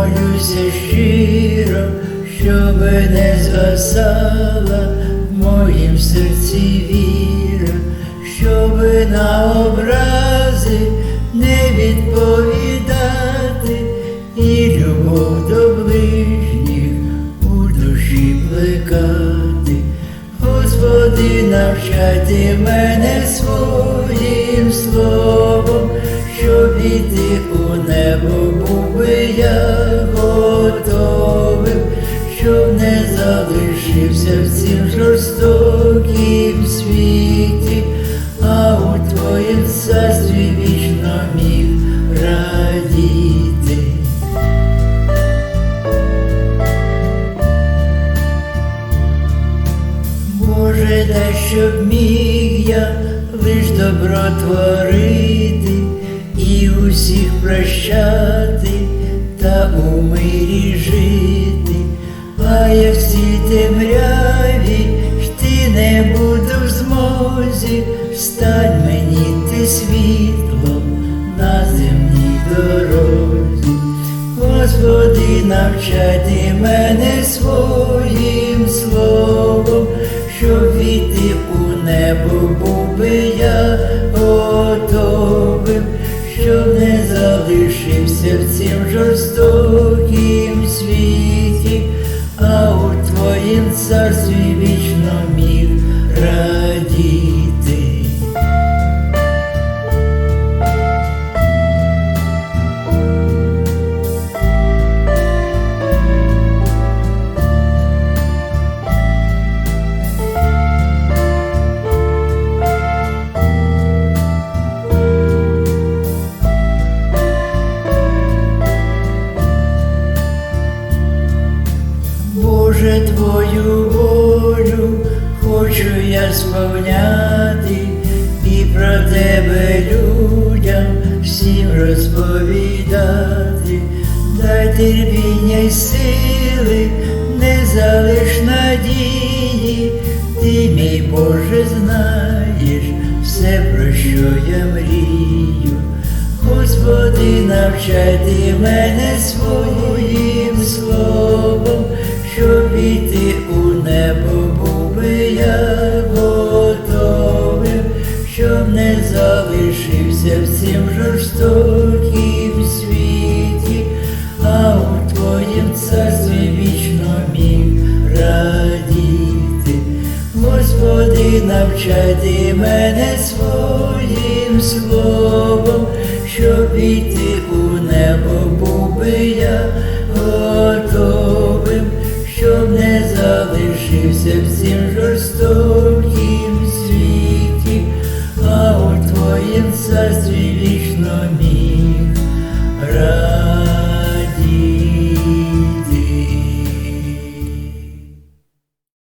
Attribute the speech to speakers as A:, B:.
A: молюся щиро, щоб не згасала в моїм серці віра, щоб на образи не відповідати, і любов до ближніх у душі плекати. Господи, навчати мене своїм словом, щоб у небо був би я готовим, щоб не залишився в цім жорстокім світі, а у Твоїм царстві вічно міг радіти. Боже, дай, щоб міг я лиш добро творити і усіх прощати та у мирі жити, а я в цій темряві йти не буду в змозі, стань мені ти світлом на земній дорозі. Господи, навчати мене своїм словом, не в цім жорстокім світі, а у Твоїм царстві вічно міг радіти. Боже, Твою волю хочу я сповняти і про Тебе людям всім розповідати, дай терпіння й сили, не залиш надії, ти, мій Боже, знаєш все, про що я мрію. Господи, навчати мене своїм навчати мене своїм словом, щоб іти у небо був би я готовим, щоб не залишився всім жорстоким.